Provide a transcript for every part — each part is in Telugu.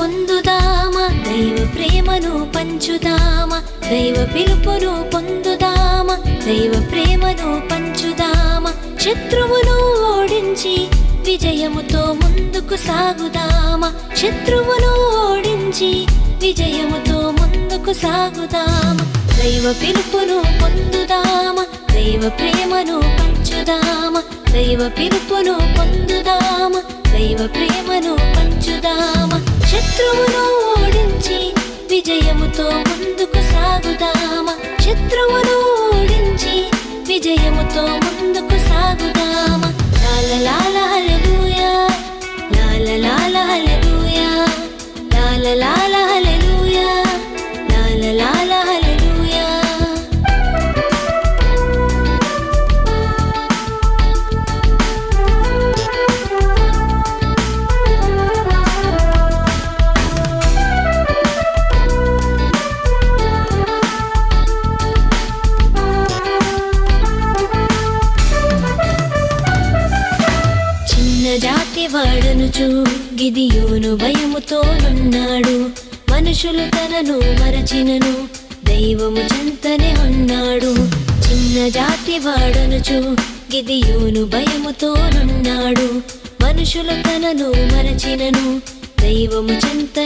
పొందుదామా? దైవ ప్రేమను పంచుదామా? దైవ పిలుపును పొందుదామా? దైవ ప్రేమను పంచుదామా? శత్రువును ఓడించి విజయముతో ముందుకు సాగుదామా? శత్రువును ఓడించి విజయముతో ముందుకు సాగుదామా? దైవ పిలుపును పొందుదామా? దైవ ప్రేమను పంచుదామా? దైవ పిలుపును పొందుదామా? దైవ ప్రేమను పంచుదామా? విజయముతో ముందుకు సాగుదామా? శత్రువును ఓడించి విజయముతో ముందుకు సాగుదామా? లాల లాల హల్లెలూయా లాల లాల వాడనుచు గిదియోను భయముతో నున్నాడు మనుషులు తనను మరచినను దైవము చెంతనే ఉన్నాడు. చిన్న జాతి వాడనుచు గిదియోను భయముతో నున్నాడు మనుషులు తనను మరచినను దైవము చెంతనే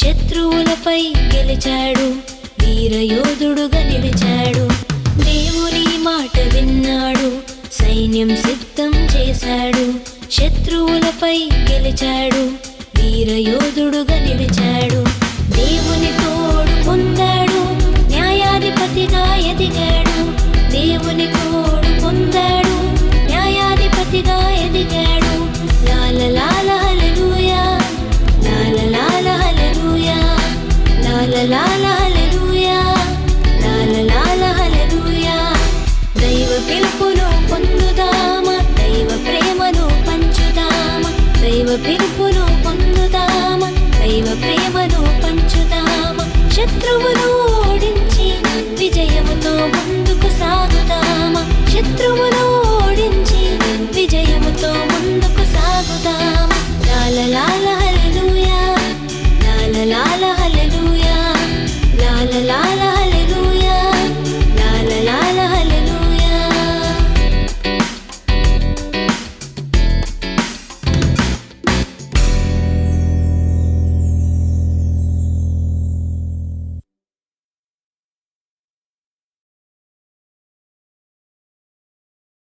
శత్రువులపై గెలిచాడు వీరయోధుడుగా నిలిచాడు. దేవుని మాట విన్నాడు సైన్యం సిద్ధం చేశాడు శత్రువులపై గెలిచాడు వీరయోధుడుగా నిలిచాడు. పిలుపును పొందుతామా దైవ ప్రేమను పంచుతామా శత్రువును ఓడించి విజయముతో ముందుకు సాగుతామా శత్రువును ఓడించి విజయముతో ముందుకు సాగుతామా లాల హల్లెలూయా లాల లాల హల్లెలూయా